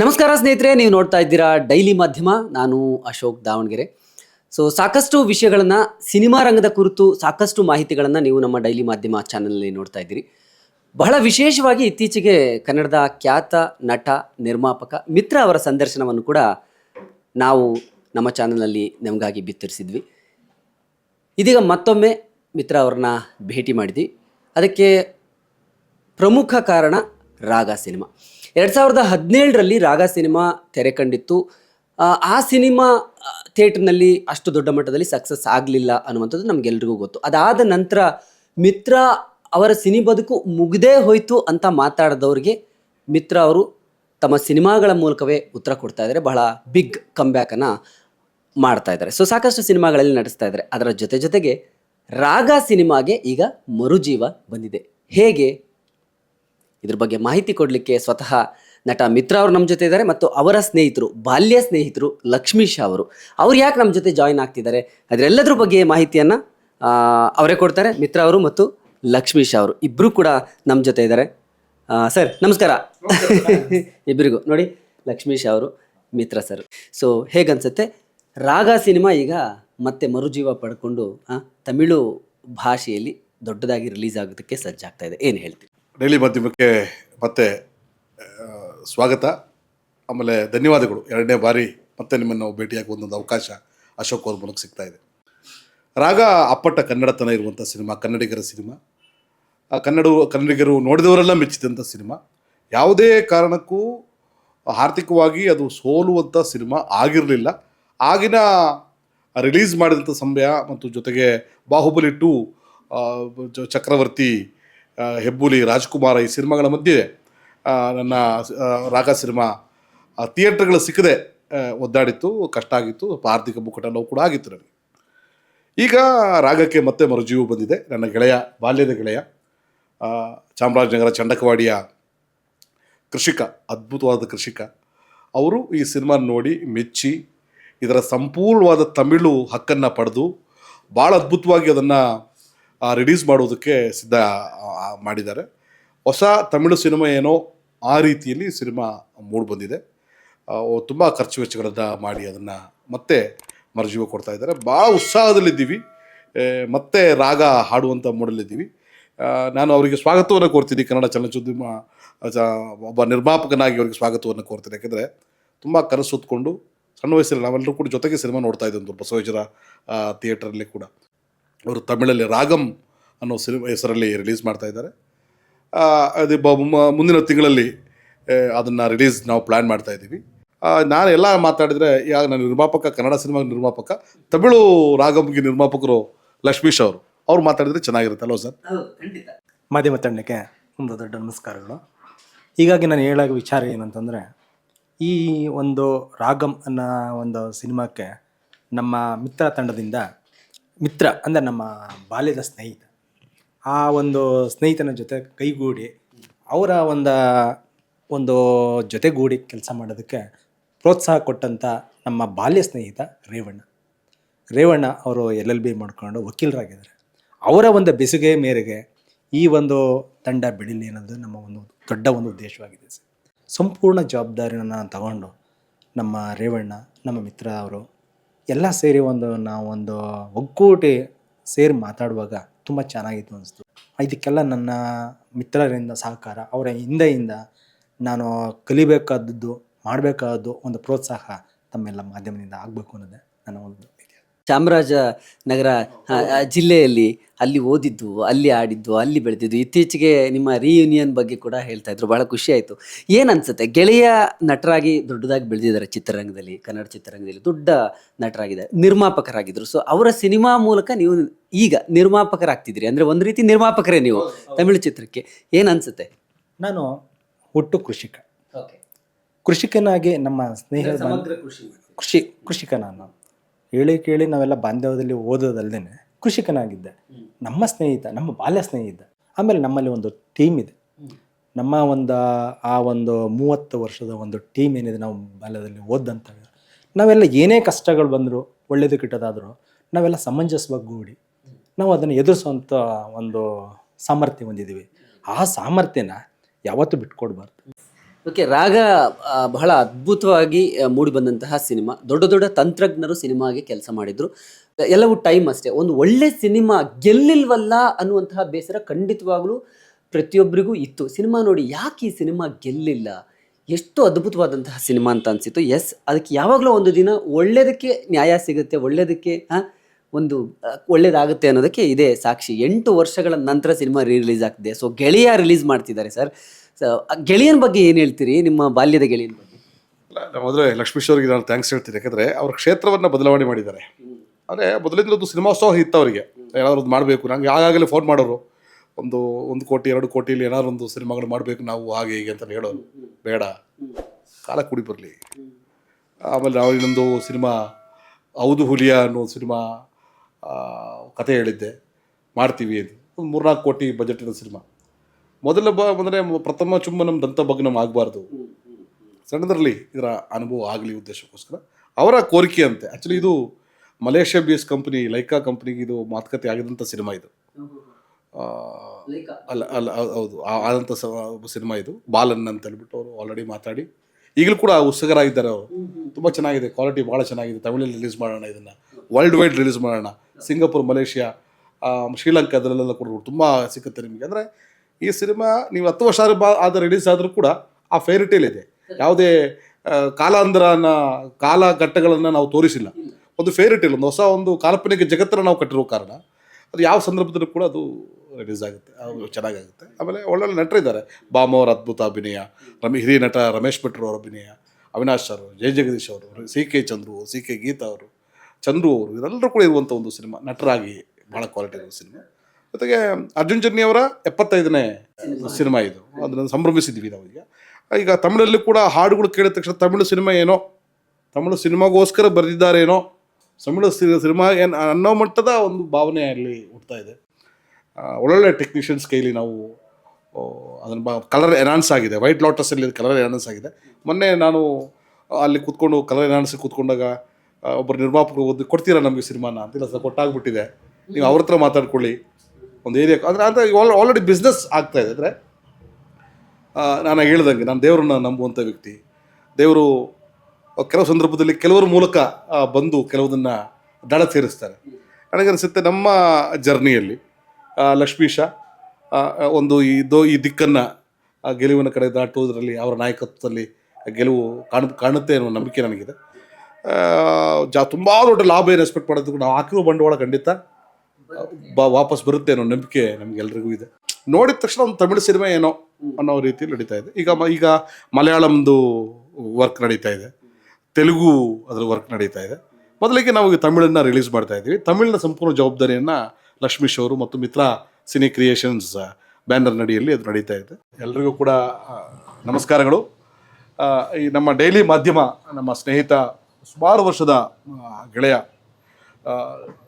ನಮಸ್ಕಾರ ಸ್ನೇಹಿತರೆ, ನೀವು ನೋಡ್ತಾ ಇದ್ದೀರಾ ಡೈಲಿ ಮಾಧ್ಯಮ. ನಾನು ಅಶೋಕ್ ದಾವಣಗೆರೆ. ಸೊ ಸಾಕಷ್ಟು ವಿಷಯಗಳನ್ನು, ಸಿನಿಮಾ ರಂಗದ ಕುರಿತು ಸಾಕಷ್ಟು ಮಾಹಿತಿಗಳನ್ನು ನೀವು ನಮ್ಮ ಡೈಲಿ ಮಾಧ್ಯಮ ಚಾನಲಲ್ಲಿ ನೋಡ್ತಾ ಇದ್ದೀರಿ. ಬಹಳ ವಿಶೇಷವಾಗಿ ಇತ್ತೀಚೆಗೆ ಕನ್ನಡದ ಖ್ಯಾತ ನಟ, ನಿರ್ಮಾಪಕ ಮಿತ್ರ ಅವರ ಸಂದರ್ಶನವನ್ನು ಕೂಡ ನಾವು ನಮ್ಮ ಚಾನಲ್ನಲ್ಲಿ ನಮಗಾಗಿ ಬಿತ್ತರಿಸಿದ್ವಿ. ಇದೀಗ ಮತ್ತೊಮ್ಮೆ ಮಿತ್ರ ಅವ್ರನ್ನ ಭೇಟಿ ಮಾಡಿದ್ವಿ. ಅದಕ್ಕೆ ಪ್ರಮುಖ ಕಾರಣ ರಾಗ ಸಿನಿಮಾ. ಎರಡು ಸಾವಿರದ ಹದಿನೇಳರಲ್ಲಿ ರಾಗ ಸಿನಿಮಾ ತೆರೆ ಕಂಡಿತ್ತು. ಆ, ಸಿನಿಮಾ ಥಿಯೇಟ್ರ್ನಲ್ಲಿ ಅಷ್ಟು ದೊಡ್ಡ ಮಟ್ಟದಲ್ಲಿ ಸಕ್ಸಸ್ ಆಗಲಿಲ್ಲ ಅನ್ನುವಂಥದ್ದು ನಮಗೆಲ್ರಿಗೂ ಗೊತ್ತು. ಅದಾದ ನಂತರ ಮಿತ್ರ ಅವರ ಸಿನಿ ಬದುಕು ಮುಗದೇ ಹೋಯಿತು ಅಂತ ಮಾತಾಡಿದವ್ರಿಗೆ ಮಿತ್ರ ಅವರು ತಮ್ಮ ಸಿನಿಮಾಗಳ ಮೂಲಕವೇ ಉತ್ತರ ಕೊಡ್ತಾ ಇದ್ದಾರೆ. ಬಹಳ ಬಿಗ್ ಕಂಬ್ಯಾಕನ್ನು ಮಾಡ್ತಾ ಇದ್ದಾರೆ. ಸೊ ಸಾಕಷ್ಟು ಸಿನಿಮಾಗಳಲ್ಲಿ ನಡೆಸ್ತಾ ಇದ್ದಾರೆ. ಅದರ ಜೊತೆ ಜೊತೆಗೆ ರಾಗ ಸಿನಿಮಾಗೆ ಈಗ ಮರುಜೀವ ಬಂದಿದೆ. ಹೇಗೆ? ಇದ್ರ ಬಗ್ಗೆ ಮಾಹಿತಿ ಕೊಡಲಿಕ್ಕೆ ಸ್ವತಃ ನಟ ಮಿತ್ರ ಅವರು ನಮ್ಮ ಜೊತೆ ಇದ್ದಾರೆ ಮತ್ತು ಅವರ ಸ್ನೇಹಿತರು ಬಾಲ್ಯ ಸ್ನೇಹಿತರು ಲಕ್ಷ್ಮೀಶ್ ಅವರು. ಅವ್ರು ಯಾಕೆ ನಮ್ಮ ಜೊತೆ ಜಾಯಿನ್ ಆಗ್ತಿದ್ದಾರೆ? ಅದರೆಲ್ಲದ್ರ ಬಗ್ಗೆ ಮಾಹಿತಿಯನ್ನು ಅವರೇ ಕೊಡ್ತಾರೆ ಮಿತ್ರ ಅವರು ಮತ್ತು ಲಕ್ಷ್ಮೀಶ್ ಅವರು. ಇಬ್ಬರು ಕೂಡ ನಮ್ಮ ಜೊತೆ ಇದ್ದಾರೆ. ಸರ್ ನಮಸ್ಕಾರ. ಇಬ್ಬರಿಗೂ ನೋಡಿ ಲಕ್ಷ್ಮೀಶ್ ಅವರು ಮಿತ್ರ ಸರ್. ಸೊ ಹೇಗನ್ಸುತ್ತೆ? ರಾಗ ಸಿನಿಮಾ ಈಗ ಮತ್ತೆ ಮರುಜೀವ ಪಡ್ಕೊಂಡು ತಮಿಳು ಭಾಷೆಯಲ್ಲಿ ದೊಡ್ಡದಾಗಿ ರಿಲೀಸ್ ಆಗೋದಕ್ಕೆ ಸಜ್ಜಾಗ್ತಾ ಇದೆ. ಏನು ಹೇಳ್ತೀವಿ ಡೈಲಿ ಮಾಧ್ಯಮಕ್ಕೆ ಮತ್ತೆ ಸ್ವಾಗತ. ಆಮೇಲೆ ಧನ್ಯವಾದಗಳು. ಎರಡನೇ ಬಾರಿ ಮತ್ತೆ ನಿಮ್ಮನ್ನು ನಾವು ಭೇಟಿಯಾಗುವ ಒಂದೊಂದು ಅವಕಾಶ ಅಶೋಕ್ ಅವ್ರ ಮೂಲಕ ಸಿಗ್ತಾ ಇದೆ. ರಾಗ ಅಪ್ಪಟ ಕನ್ನಡತನ ಇರುವಂಥ ಸಿನಿಮಾ, ಕನ್ನಡಿಗರ ಸಿನಿಮಾ. ಆ, ಕನ್ನಡ, ಕನ್ನಡಿಗರು ನೋಡಿದವರೆಲ್ಲ ಮೆಚ್ಚಿದಂಥ ಸಿನಿಮಾ. ಯಾವುದೇ ಕಾರಣಕ್ಕೂ ಆರ್ಥಿಕವಾಗಿ ಅದು ಸೋಲುವಂಥ ಸಿನಿಮಾ ಆಗಿರಲಿಲ್ಲ. ಆಗಿನ ರಿಲೀಸ್ ಮಾಡಿದಂಥ ಸಮಯ ಮತ್ತು ಜೊತೆಗೆ ಬಾಹುಬಲಿ ಟು ಚಕ್ರವರ್ತಿ ಹೆಬ್ಬುಲಿ ರಾಜ್ಕುಮಾರ ಈ ಸಿನಿಮಾಗಳ ಮಧ್ಯೆ ನನ್ನ ರಾಗ ಸಿನಿಮಾ ಥಿಯೇಟ್ರ್ಗಳು ಸಿಕ್ಕದೆ ಒದ್ದಾಡಿತ್ತು, ಕಷ್ಟ ಆಗಿತ್ತು ಆರ್ಥಿಕ ಮುಕ್ಕಟ ನೋವು ಕೂಡ ಆಗಿತ್ತು ನನಗೆ. ಈಗ ರಾಗಕ್ಕೆ ಮತ್ತೆ ಮರುಜೀವ ಬಂದಿದೆ, ನನ್ನ ಗೆಳೆಯ, ಬಾಲ್ಯದ ಗೆಳೆಯ ಚಾಮರಾಜನಗರ ಚಂಡಕವಾಡಿಯ ಕೃಷಿಕ, ಅದ್ಭುತವಾದ ಕೃಷಿಕ. ಅವರು ಈ ಸಿನಿಮಾ ನೋಡಿ ಮೆಚ್ಚಿ, ಇದರ ಸಂಪೂರ್ಣವಾದ ತಮಿಳು ಹಕ್ಕನ್ನು ಪಡೆದು, ಭಾಳ ಅದ್ಭುತವಾಗಿ ಅದನ್ನು ರಿಲೀಸ್ ಮಾಡೋದಕ್ಕೆ ಸಿದ್ಧ ಮಾಡಿದ್ದಾರೆ. ಹೊಸ ತಮಿಳು ಸಿನಿಮಾ ಏನೋ ಆ ರೀತಿಯಲ್ಲಿ ಸಿನಿಮಾ ಮೂಡ್ ಬಂದಿದೆ. ತುಂಬ ಖರ್ಚು ವೆಚ್ಚಗಳನ್ನು ಮಾಡಿ ಅದನ್ನು ಮತ್ತೆ ಮರುಜೀವ ಕೊಡ್ತಾ ಇದ್ದಾರೆ. ಭಾಳ ಉತ್ಸಾಹದಲ್ಲಿದ್ದೀವಿ. ಮತ್ತೆ ರಾಗ ಹಾಡುವಂಥ ಮೂಡಲ್ಲಿದ್ದೀವಿ. ನಾನು ಅವರಿಗೆ ಸ್ವಾಗತವನ್ನು ಕೋರ್ತೀನಿ ಕನ್ನಡ ಚಲನಚಿತ್ರೋದ್ಯಮ ಒಬ್ಬ ನಿರ್ಮಾಪಕನಾಗಿ ಅವರಿಗೆ ಸ್ವಾಗತವನ್ನು ಕೋರ್ತೀನಿ ಯಾಕೆಂದರೆ ತುಂಬ ಕನಸು ಹೊತ್ಕೊಂಡು, ಸಣ್ಣ ವಯಸ್ಸಲ್ಲಿ ನಾವೆಲ್ಲರೂ ಕೂಡ ಜೊತೆಗೆ ಸಿನಿಮಾ ನೋಡ್ತಾ ಬಸವೇಶರ ಬಸವೇಶ್ವರ ಥಿಯೇಟ್ರಲ್ಲಿ ಕೂಡ. ಅವರು ತಮಿಳಲ್ಲಿ ರಾಗಂ ಅನ್ನೋ ಸಿನಿಮಾ ಹೆಸರಲ್ಲಿ ರಿಲೀಸ್ ಮಾಡ್ತಾ ಇದ್ದಾರೆ. ಆ, ಅದು ಬ- ಮ- ಮುಂದಿನ ತಿಂಗಳಲ್ಲಿ ಅದನ್ನು ರಿಲೀಸ್ ನಾವು ಪ್ಲ್ಯಾನ್ ಮಾಡ್ತಾ ಇದ್ದೀವಿ. ನಾನು ಎಲ್ಲ ಮಾತಾಡಿದರೆ ಈಗ ನಾನು ನಿರ್ಮಾಪಕ ಕನ್ನಡ ಸಿನಿಮಾ ನಿರ್ಮಾಪಕ ತಮಿಳು ರಾಗಮ್ಗೆ ನಿರ್ಮಾಪಕರು ಲಕ್ಷ್ಮೀಶ್ ಅವರು ಅವ್ರು ಮಾತಾಡಿದರೆ ಚೆನ್ನಾಗಿರುತ್ತೆ. ಅಲ್ವಾ ಸರ್. ಖಂಡಿತ. ಮಾಧ್ಯಮ ತಂಡಕ್ಕೆ ಒಂದು ದೊಡ್ಡ ನಮಸ್ಕಾರಗಳು. ಹೀಗಾಗಿ ನಾನು ಹೇಳೋ ವಿಚಾರ ಏನಂತಂದರೆ ಈ ಒಂದು ರಾಗಂ ಅನ್ನೋ ಒಂದು ಸಿನಿಮಾಕ್ಕೆ ನಮ್ಮ ಮಿತ್ರ ತಂಡದಿಂದ ಮಿತ್ರ, ಅಂದರೆ ನಮ್ಮ ಬಾಲ್ಯದ ಸ್ನೇಹಿತ, ಆ ಒಂದು ಸ್ನೇಹಿತನ ಜೊತೆ ಕೈಗೂಡಿ, ಅವರ ಒಂದು ಒಂದು ಜೊತೆಗೂಡಿ ಕೆಲಸ ಮಾಡೋದಕ್ಕೆ ಪ್ರೋತ್ಸಾಹ ಕೊಟ್ಟಂಥ ನಮ್ಮ ಬಾಲ್ಯ ಸ್ನೇಹಿತ ರೇವಣ್ಣ. ರೇವಣ್ಣ ಅವರು ಎಲ್ ಎಲ್ ಬಿ ಮಾಡ್ಕೊಂಡು ವಕೀಲರಾಗಿದ್ದಾರೆ. ಅವರ ಒಂದು ಬೆಸುಗೆ ಮೇರೆಗೆ ಈ ಒಂದು ತಂಡ ಬೆಳಿಲಿ ಅನ್ನೋದು ನಮ್ಮ ಒಂದು ದೊಡ್ಡ ಒಂದು ಉದ್ದೇಶವಾಗಿದೆ ಸರ್. ಸಂಪೂರ್ಣ ಜವಾಬ್ದಾರಿನ ತಗೊಂಡು ನಮ್ಮ ರೇವಣ್ಣ, ನಮ್ಮ ಮಿತ್ರ ಅವರು ಎಲ್ಲ ಸೇರಿ ಒಂದು ನಾವು ಒಂದು ಒಗ್ಗೂಟಿ ಸೇರಿ ಮಾತಾಡುವಾಗ ತುಂಬ ಚೆನ್ನಾಗಿತ್ತು ಅನಿಸ್ತು. ಇದಕ್ಕೆಲ್ಲ ನನ್ನ ಮಿತ್ರರಿಂದ ಸಹಕಾರ, ಅವರ ಹಿಂದೆಯಿಂದ ನಾನು ಕಲಿಬೇಕಾದದ್ದು, ಮಾಡಬೇಕಾದದ್ದು ಒಂದು ಪ್ರೋತ್ಸಾಹ ತಮ್ಮೆಲ್ಲ ಮಾಧ್ಯಮದಿಂದ ಆಗಬೇಕು ಅನ್ನೋದೇ ನನ್ನ ಒಂದು ಚಾಮರಾಜನಗರ ಜಿಲ್ಲೆಯಲ್ಲಿ ಅಲ್ಲಿ ಓದಿದ್ದು ಅಲ್ಲಿ ಆಡಿದ್ದು ಅಲ್ಲಿ ಬೆಳೆದಿದ್ದು ಇತ್ತೀಚೆಗೆ ನಿಮ್ಮ ರೀಯೂನಿಯನ್ ಬಗ್ಗೆ ಕೂಡ ಹೇಳ್ತಾ ಇದ್ರು. ಬಹಳ ಖುಷಿ ಆಯಿತು. ಏನು ಅನ್ಸುತ್ತೆ? ಗೆಳೆಯ ನಟರಾಗಿ ದೊಡ್ಡದಾಗಿ ಬೆಳೆದಿದ್ದಾರೆ ಚಿತ್ರರಂಗದಲ್ಲಿ ಕನ್ನಡ ಚಿತ್ರರಂಗದಲ್ಲಿ. ದೊಡ್ಡ ನಟರಾಗಿದ್ದಾರೆ ನಿರ್ಮಾಪಕರಾಗಿದ್ದರು ಸೊ ಅವರ ಸಿನಿಮಾ ಮೂಲಕ ನೀವು ಈಗ ನಿರ್ಮಾಪಕರಾಗ್ತಿದ್ದೀರಿ. ಅಂದರೆ ಒಂದು ರೀತಿ ನಿರ್ಮಾಪಕರೇ ನೀವು ತಮಿಳು ಚಿತ್ರಕ್ಕೆ. ಏನು ಅನ್ಸುತ್ತೆ? ನಾನು ಹುಟ್ಟು ಕೃಷಿಕ. ಕೃಷಿಕನಾಗಿ ನಮ್ಮ ಸ್ನೇಹ ಕೃಷಿ ಕೃಷಿಕ ನಾನು. ಹೇಳಿ ಕೇಳಿ ನಾವೆಲ್ಲ ಬಾಂಧವ್ಯದಲ್ಲಿ ಓದೋದಲ್ಲದೆ ಕೃಷಿಕನಾಗಿದ್ದೆ. ನಮ್ಮ ಸ್ನೇಹಿತ ನಮ್ಮ ಬಾಲ್ಯ ಸ್ನೇಹಿತ ಆಮೇಲೆ ನಮ್ಮಲ್ಲಿ ಒಂದು ಟೀಮ್ ಇದೆ. ನಮ್ಮ ಒಂದು ಆ ಒಂದು ಮೂವತ್ತು ವರ್ಷದ ಒಂದು ಟೀಮ್ ಏನಿದೆ ನಾವು ಬಾಲ್ಯದಲ್ಲಿ ಓದಂತ ನಾವೆಲ್ಲ ಏನೇ ಕಷ್ಟಗಳು ಬಂದರೂ ಒಳ್ಳೇದು ಕೆಟ್ಟದಾದರೂ ನಾವೆಲ್ಲ ಸಮಂಜಸವಾಗಿ ಗೂಡಿ ನಾವು ಅದನ್ನು ಎದುರಿಸುವಂಥ ಒಂದು ಸಾಮರ್ಥ್ಯ ಹೊಂದಿದ್ದೀವಿ. ಆ ಸಾಮರ್ಥ್ಯನ ಯಾವತ್ತೂ ಬಿಟ್ಕೊಡ್ಬಾರ್ದು. ಓಕೆ, ರಾಗ ಬಹಳ ಅದ್ಭುತವಾಗಿ ಮೂಡಿ ಬಂದಂತಹ ಸಿನಿಮಾ. ದೊಡ್ಡ ದೊಡ್ಡ ತಂತ್ರಜ್ಞರು ಸಿನಿಮಾಗೆ ಕೆಲಸ ಮಾಡಿದ್ರು. ಎಲ್ಲವೂ ಟೈಮ್ ಅಷ್ಟೇ. ಒಂದು ಒಳ್ಳೆ ಸಿನಿಮಾ ಗೆಲ್ಲಿಲ್ವಲ್ಲ ಅನ್ನುವಂತಹ ಬೇಸರ ಖಂಡಿತವಾಗ್ಲೂ ಪ್ರತಿಯೊಬ್ಬರಿಗೂ ಇತ್ತು. ಸಿನಿಮಾ ನೋಡಿ ಯಾಕೆ ಈ ಸಿನಿಮಾ ಗೆಲ್ಲಿಲ್ಲ? ಎಷ್ಟು ಅದ್ಭುತವಾದಂತಹ ಸಿನಿಮಾ ಅಂತ ಅನಿಸಿತ್ತು. ಎಸ್, ಅದಕ್ಕೆ ಯಾವಾಗಲೂ ಒಂದು ದಿನ ಒಳ್ಳೆಯದಕ್ಕೆ ನ್ಯಾಯ ಸಿಗುತ್ತೆ ಒಳ್ಳೆಯದಕ್ಕೆ ಒಂದು ಒಳ್ಳೇದಾಗುತ್ತೆ ಅನ್ನೋದಕ್ಕೆ ಇದೇ ಸಾಕ್ಷಿ. ಎಂಟು ವರ್ಷಗಳ ನಂತರ ಸಿನಿಮಾ ರೀ ರಿಲೀಸ್ ಆಗ್ತಿದೆ. ಸೊ, ಗೆಳೆಯ ರಿಲೀಸ್ ಮಾಡ್ತಿದ್ದಾರೆ ಸರ್. ಸೊ ಗೆಳೆಯನ ಬಗ್ಗೆ ಏನು ಹೇಳ್ತೀರಿ? ನಿಮ್ಮ ಬಾಲ್ಯದ ಗೆಳೆಯನ ಬಗ್ಗೆ? ಮೊದಲೇ ಲಕ್ಷ್ಮೀಶ್ ಅವರಿಗೆ ನಾನು ಥ್ಯಾಂಕ್ಸ್ ಹೇಳ್ತೀನಿ. ಯಾಕಂದರೆ ಅವ್ರ ಕ್ಷೇತ್ರವನ್ನು ಬದಲಾವಣೆ ಮಾಡಿದ್ದಾರೆ. ಅಂದರೆ ಮೊದಲಿಂದ ಒಂದು ಸಿನಿಮಾೋತ್ಸವ ಇತ್ತು ಅವರಿಗೆ. ಏನಾದರೂ ಒಂದು ಮಾಡಬೇಕು. ನಂಗೆ ಆಗಾಗಲೇ ಫೋನ್ ಮಾಡೋರು, ಒಂದು ಒಂದು ಕೋಟಿ, ಎರಡು ಕೋಟಿಲಿ ಏನಾದ್ರು ಒಂದು ಸಿನಿಮಾಗಳು ಮಾಡಬೇಕು ನಾವು ಹಾಗೆ ಹೀಗೆ ಅಂತ ಹೇಳೋರು. ಬೇಡ. ಕಾಲ ಕೂಡಿ ಬರಲಿ. ಆಮೇಲೆ ನಾವು ಇನ್ನೊಂದು ಸಿನಿಮಾ ಹೌದು ಹುಲಿಯ ಅನ್ನೋ ಸಿನಿಮಾ ಕತೆ ಹೇಳಿದ್ದೆ. ಮಾಡ್ತೀವಿ ಅಂತ. ಒಂದು ಮೂರ್ನಾಲ್ಕು ಕೋಟಿ ಬಜೆಟಿನ ಸಿನಿಮಾ ಮೊದಲ ಬ ಅಂದರೆ ಪ್ರಥಮ ಚುಂಬನಂ ದಂತಭಗ್ನಂ ಆಗಬಾರ್ದು. ಸಣ್ಣದರಲ್ಲಿ ಇದರ ಅನುಭವ ಆಗಲಿ ಉದ್ದೇಶಕ್ಕೋಸ್ಕರ. ಅವರ ಕೋರಿಕೆಯಂತೆ. ಆ್ಯಕ್ಚುಲಿ ಇದು ಮಲೇಷ್ಯಾ ಬೇಸ್ ಕಂಪ್ನಿ ಲೈಕಾ ಕಂಪ್ನಿಗೆ ಇದು ಮಾತುಕತೆ ಆಗಿದಂಥ ಸಿನಿಮಾ ಇದು. ಅಲ್ಲ ಅಲ್ಲ ಹೌದು. ಆದಂಥ ಸಿನಿಮಾ ಇದು. ಬಾಲನ್ ಅಂತ ಹೇಳ್ಬಿಟ್ಟು ಅವರು ಆಲ್ರೆಡಿ ಮಾತಾಡಿ. ಈಗಲೂ ಕೂಡ ಉತ್ಸುಕರಾಗಿದ್ದಾರೆ ಅವರು. ತುಂಬ ಚೆನ್ನಾಗಿದೆ. ಕ್ವಾಲಿಟಿ ಭಾಳ ಚೆನ್ನಾಗಿದೆ. ತಮಿಳಲ್ಲಿ ರಿಲೀಸ್ ಮಾಡೋಣ ಇದನ್ನು. ವರ್ಲ್ಡ್ ವೈಡ್ ರಿಲೀಸ್ ಮಾಡೋಣ. ಸಿಂಗಾಪುರ್ ಮಲೇಷ್ಯಾ ಶ್ರೀಲಂಕಾದಲ್ಲೆಲ್ಲ ಶ್ರೀಲಂಕಾ ಅದರಲ್ಲೆಲ್ಲ ಕೂಡ ತುಂಬ ಸಿಕ್ಕುತ್ತೆ ನಿಮಗೆ. ಅಂದರೆ ಈ ಸಿನಿಮಾ ನೀವು ಹತ್ತು ವರ್ಷ ಆದ ಬಾ- ಆದ ರಿಲೀಸ್ ಆದರೂ ಕೂಡ ಆ ಫೇರಿ ಟೇಲ್ ಇದೆ. ಯಾವುದೇ ಕಾಲಾಂಧ್ರನ ಕಾಲಘಟ್ಟಗಳನ್ನು ನಾವು ತೋರಿಸಿಲ್ಲ. ಒಂದು ಟೇಲ್ ಒಂದು ಹೊಸ ಒಂದು ಕಾಲ್ಪನಿಕ ಜಗತ್ತನ್ನು ನಾವು ಕಟ್ಟಿರೋ ಕಾರಣ. ಅದು ಯಾವ ಸಂದರ್ಭದಲ್ಲೂ ಕೂಡ ಅದು ರಿಲೀಸ್ ಆಗುತ್ತೆ ಅದು ಚೆನ್ನಾಗಾಗುತ್ತೆ. ಆಮೇಲೆ ಒಳ್ಳೊಳ್ಳೆ ನಟರಿದ್ದಾರೆ. ಬಾಮ ಅವರ ಅದ್ಭುತ ಅಭಿನಯ ರಮೇ ಹಿರಿಯ ನಟ ರಮೇಶ್ ಭಟ್ರು ಅವರ ಅಭಿನಯ ಅವಿನಾಶ್ ಅವರು ಜಯ ಜಗದೀಶ್ ಅವರು C K Chandru C K Geetha ಅವರು ಚಂದ್ರು ಅವರು ಇವರೆಲ್ಲರೂ ಕೂಡ ಇರುವಂಥ ಒಂದು ಸಿನಿಮಾ ನಟರಾಗಿ ಭಾಳ ಕ್ವಾಲಿಟಿ ಇರುವ ಸಿನಿಮಾ. ಜೊತೆಗೆ ಅರ್ಜುನ್ ಜನ್ನಿ ಅವರ ಎಪ್ಪತ್ತೈದನೇ ಸಿನಿಮಾ. ಇದು. ಅದನ್ನು ಸಂಭ್ರಮಿಸಿದ್ವಿ ನಾವು ಈಗ. ಈಗ ತಮಿಳಲ್ಲೂ ಕೂಡ ಹಾಡುಗಳು ಕೇಳಿದ ತಕ್ಷಣ ತಮಿಳು ಸಿನಿಮಾ ಏನೋ ತಮಿಳು ಸಿನಿಮಾಗೋಸ್ಕರ ಬರೆದಿದ್ದಾರೇನೋ ತಮಿಳು ಸಿನಿಮಾ ಏನು ಅನ್ನೋ ಮಟ್ಟದ ಒಂದು ಭಾವನೆ ಅಲ್ಲಿ ಹುಡ್ತಾ ಇದೆ. ಒಳ್ಳೊಳ್ಳೆ ಟೆಕ್ನಿಷಿಯನ್ಸ್ ಕೈಲಿ ನಾವು ಅದನ್ನು ಬಾ ಕಲರ್ ಎನಾನ್ಸ್ ಆಗಿದೆ. ವೈಟ್ ಲಾಟಸಲ್ಲಿ ಕಲರ್ ಎನಾನ್ಸ್ ಆಗಿದೆ. ಮೊನ್ನೆ ನಾನು ಅಲ್ಲಿ ಕೂತ್ಕೊಂಡು ಕಲರ್ ಎನಾನ್ಸ್ ಕೂತ್ಕೊಂಡಾಗ ಒಬ್ಬರು ನಿರ್ಮಾಪಕರು ಓದಿ ಕೊಡ್ತೀರಾ ನಮಗೆ ಸಿನಿಮಾನ? ಅಂತಿಲ್ಲ ಸರ್ ಕೊಟ್ಟಾಗ್ಬಿಟ್ಟಿದೆ. ನೀವು ಅವ್ರ ಹತ್ರ ಮಾತಾಡ್ಕೊಳ್ಳಿ. ಒಂದು ಏರಿಯಾ ಅಂದರೆ ಅಂದರೆ ಆಲ್ರೆಡಿ ಬಿಸ್ನೆಸ್ ಆಗ್ತಾ ಇದೆ. ಅಂದರೆ ನಾನು ಹೇಳ್ದಂಗೆ, ನಾನು ದೇವರನ್ನ ನಂಬುವಂಥ ವ್ಯಕ್ತಿ. ದೇವರು, ಕೆಲವು ಸಂದರ್ಭದಲ್ಲಿ ಕೆಲವರ ಮೂಲಕ ಬಂದು ಕೆಲವುದನ್ನು ದಡ ಸೇರಿಸ್ತಾರೆ. ನನಗನ್ಸುತ್ತೆ ನಮ್ಮ ಜರ್ನಿಯಲ್ಲಿ ಲಕ್ಷ್ಮೀಶ ಒಂದು ಈ ದೋ ಈ ದಿಕ್ಕನ್ನು ಗೆಲುವಿನ ಕಡೆ ದಾಟುವುದರಲ್ಲಿ, ಅವರ ನಾಯಕತ್ವದಲ್ಲಿ ಗೆಲುವು ಕಾಣು ಕಾಣುತ್ತೆ ಅನ್ನೋ ನಂಬಿಕೆ ನನಗಿದೆ. ಜಾ ತುಂಬ ದೊಡ್ಡ ಲಾಭ ಏನು ಎಕ್ಸ್ಪೆಕ್ಟ್ ಮಾಡೋದಕ್ಕೂ ನಾವು ಹಾಕಿರೋ ಬಂಡವಾಳ ಖಂಡಿತ ಬಾ, ವಾಪಸ್ ಬರುತ್ತೆ ಅನ್ನೋ ನಂಬಿಕೆ ನಮ್ಗೆಲ್ರಿಗೂ ಇದೆ. ನೋಡಿದ ತಕ್ಷಣ ಒಂದು ತಮಿಳು ಸಿನಿಮಾ ಏನೋ ಅನ್ನೋ ರೀತಿಯಲ್ಲಿ ನಡೀತಾ ಇದೆ. ಈಗ ಮ- ಈಗ ಮಲಯಾಳಂದು ವರ್ಕ್ ನಡೀತಾ ಇದೆ. ತೆಲುಗು ಅದರ ವರ್ಕ್ ನಡೀತಾ ಇದೆ. ಮೊದಲಿಗೆ ನಾವು ತಮಿಳನ್ನ ರಿಲೀಸ್ ಮಾಡ್ತಾ ಇದ್ದೀವಿ. ತಮಿಳಿನ ಸಂಪೂರ್ಣ ಜವಾಬ್ದಾರಿಯನ್ನು ಲಕ್ಷ್ಮೀಶ್ ಅವರು ಮತ್ತು ಮಿತ್ರ ಸಿನಿ ಕ್ರಿಯೇಷನ್ಸ್ ಬ್ಯಾನರ್ ನಡಿಯಲ್ಲಿ ಅದು ನಡೀತಾ ಇದೆ. ಎಲ್ರಿಗೂ ಕೂಡ ನಮಸ್ಕಾರಗಳು. ಈ ನಮ್ಮ ಡೈಲಿ ಮಾಧ್ಯಮ, ನಮ್ಮ ಸ್ನೇಹಿತ, ಸುಮಾರು ವರ್ಷದ ಗೆಳೆಯ